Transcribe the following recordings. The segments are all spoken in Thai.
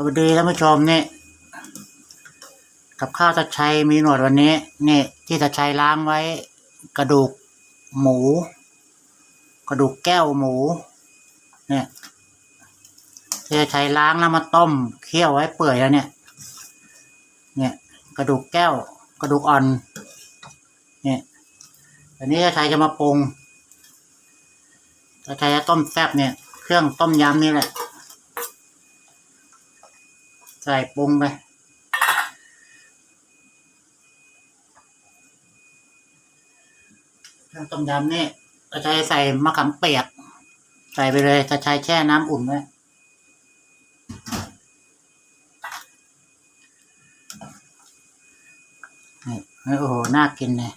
สวัสดีท่านผู้ชมนี่กับข้าวตะชัยมีหนวดวันนี้นี่ที่ตะชัยล้างไว้ กระดูกหมู กระดูกแก้วหมูเนี่ยที่ตะชัยล้างแล้วมาต้มเคี่ยวไว้เปื่อยแล้วเนี่ย เนี่ย กระดูกแก้ว กระดูกอ่อน เนี่ยอันนี้ตะชัยจะมาปรุงตะชัยจะต้มแซ่บเนี่ย เครื่องต้มยำนี่แหละ ใส่ปรุงไปเครื่องต้มยำนี่จะใช้ใส่มะขามเปียก ใส่ไปเลยจะใช้แช่น้ำอุ่นไว้โอ้โห น่ากินเลย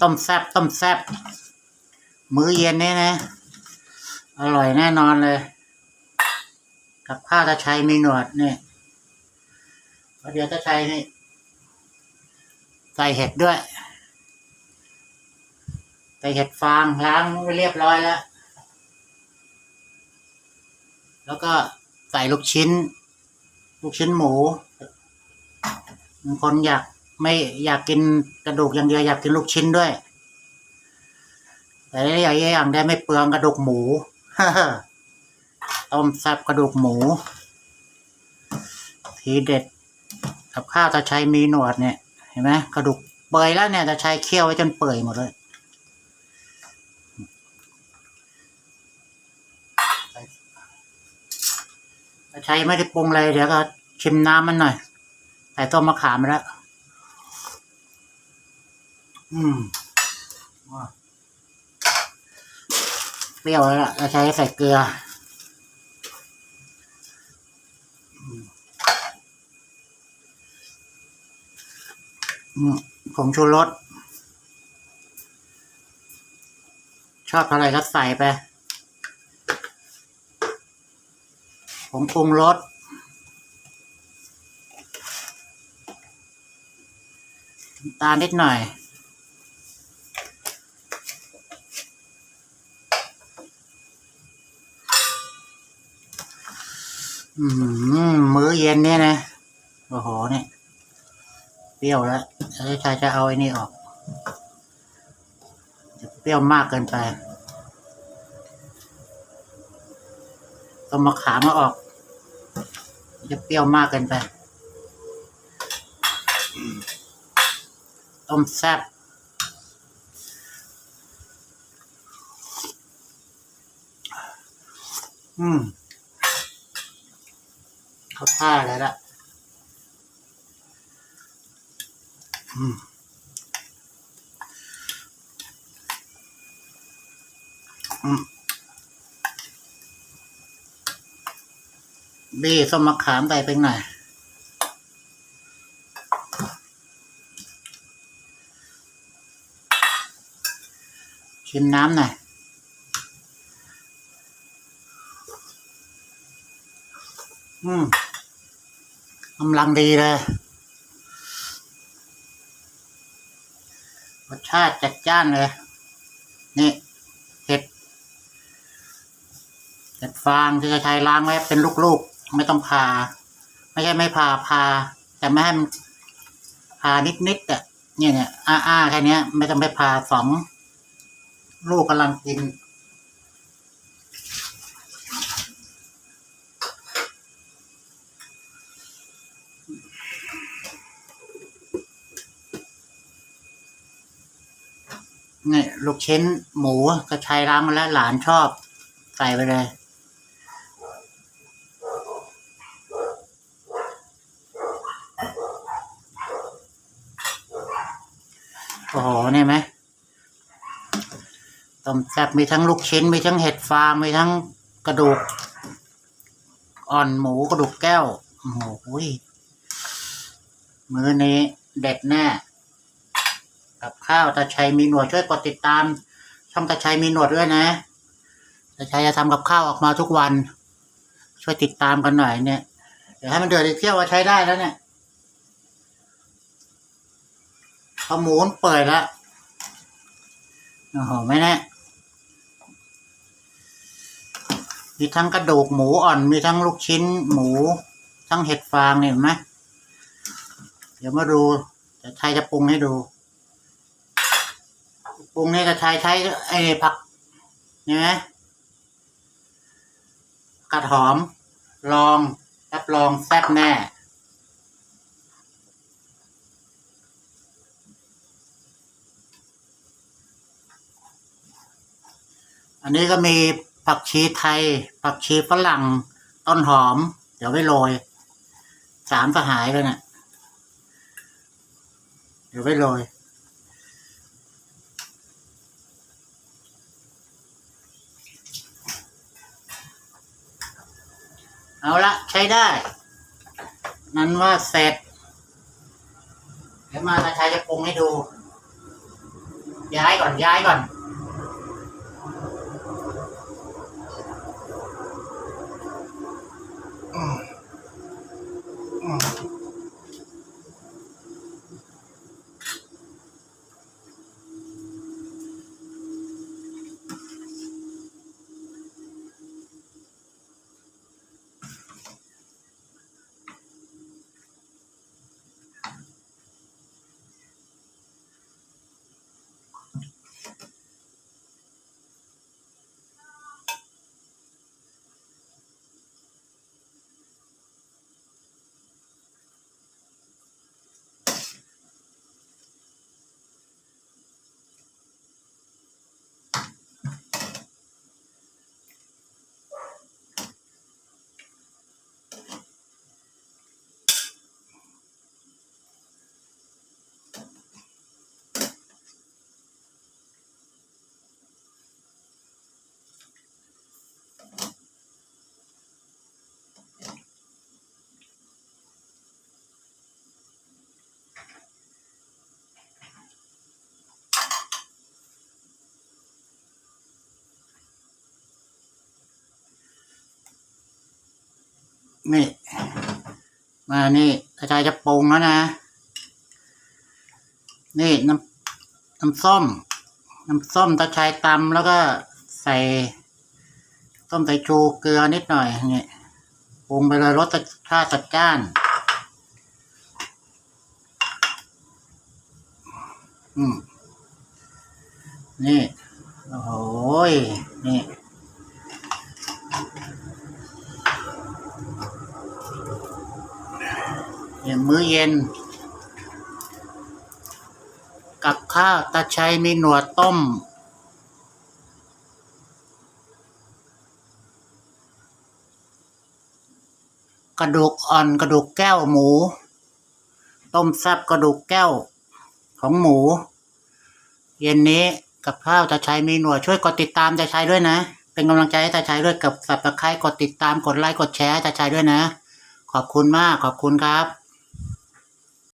ต้มแซบต้มแซบมื้อเย็นนี่นะ อร่อยแน่นอนเลย กับข้าวตะชัยมีหนวดเนี่ย เดี๋ยวจะใช้นี่ใส่เห็ดด้วย ใส่เห็ดฟางล้างไว้เรียบร้อยแล้ว แล้วก็ใส่ลูกชิ้น ลูกชิ้นหมูบางคนอยากไม่อยากกินกระดูกอย่างเดียวอยากกินลูกชิ้นด้วย แต่ได้อย่างอย่างได้ไม่เปลืองกระดูกหมูต้มแซ่บกระดูกหมู ทีเด็ด กับข้าวตาชัยมีหนวดเนี่ย เห็นไหมกระดูกเปื่อยแล้วเนี่ยตาชัยเคี่ยวไว้จนเปื่อยหมดเลยตาชัยไม่ได้ปรุงอะไรเดี๋ยวก็ชิมน้ำมันหน่อยใส่ต้มมะขามแล้ว อืมเปรี้ยวแล้วล่ะตาชัยใส่เกลือ ผงชูรส ชอบอะไรก็ใส่ไป ผงปรุงรส ตาลนิดหน่อย อืม มื้อเย็นเนี่ยนะ โอ้โหเนี่ย เปรี้ยวแล้ว แล้วชายจะเอาไอ้นี่ออกจะเปรี้ยวมากเกินไปต้องมาขามมาออก จะเปรี้ยวมากเกินไป ต้มแซ่บอืมเขาท่าเลยละ บีส้มมะขามใส่ไปหน่อยชิมน้ำหน่อยอืมกำลังดีเลย รสชาติจัดจ้านเลย นี่เห็ดเห็ดฟางที่จะใช้ล้างไว้เป็นลูกๆ ไม่ต้องพา ไม่ใช่ไม่พาพา แต่ไม่ให้มันพานิดๆอะเนี่ยเนี่ยอ้าๆแค่นี้ไม่ต้องไปพาสองลูกกำลังกิน นี่ลูกชิ้นหมูกระชายล้างมาแล้วหลานชอบ ใส่ไปเลย โอ้โหเนี่ยไหมต้มแซ่บมีทั้งลูกชิ้น มีทั้งเห็ดฟางมีทั้งกระดูก อ่อนหมูกระดูกแก้ว โอ้โหยมื้อนี้เด็ดแน่ กับข้าวตาชัยมีหนวดช่วยกดติดตาม ช่องตาชัยมีหนวดด้วยนะตาชัยจะทำกับข้าวออกมาทุกวัน ช่วยติดตามกันหน่อยเนี่ยเดี๋ยวให้มันเดือดอีกเที่ยวว่าใช้ได้แล้วเนี่ยพอหมูนเปิดแล้วโอ้โหไม่แน่มีทั้งกระดูกหมูอ่อนมีทั้งลูกชิ้นหมู ทั้งเห็ดฟางเนี่ยเห็นไหมเดี๋ยวมาดูจะชายจะปรุงให้ดู ปรุงนี่กระชายใช้ไอ้ผักเห็นไหมกระหอม ลองรับรองแซ่บแน่อันนี้ก็มีผักชีไทย ผักชีฝรั่ง ต้นหอม เดี๋ยวไว้โรย สามสหายเลยเนะี่ยเดี๋ยวไว้โรย เอาละใช้ได้ นั้นว่าเสร็จ เดี๋ยวมาตาชายจะปรุงให้ดู ย้ายก่อนย้ายก่อน นี่มานี่อาจารย์จะปรุงแล้วนะ นี่น้ำน้ำส้ม น้ำส้มตะไคร้ตำแล้วก็ใส่ส้มใสายชูเกลือนิดหน่อยนี่ปรุงไปเลยรสชาติจัดจ้านอืมนี่ โอ้โหยนี่ มื้อเย็น กับข้าวตาชัยมีหนวดต้ม กระดูกอ่อนกระดูกแก้วหมู ต้มแซับกระดูกแก้วของหมู เย็นนี้กับข้าวตาชัยมีหนวดช่วยกดติดตามตาชัยด้วยนะ เป็นกำลังใจให้ตาชัยด้วยกับสับตะไคร้กดติดตามกดไลค์กดแชร์ให้ตาชัยด้วยนะ ขอบคุณมากขอบคุณครับ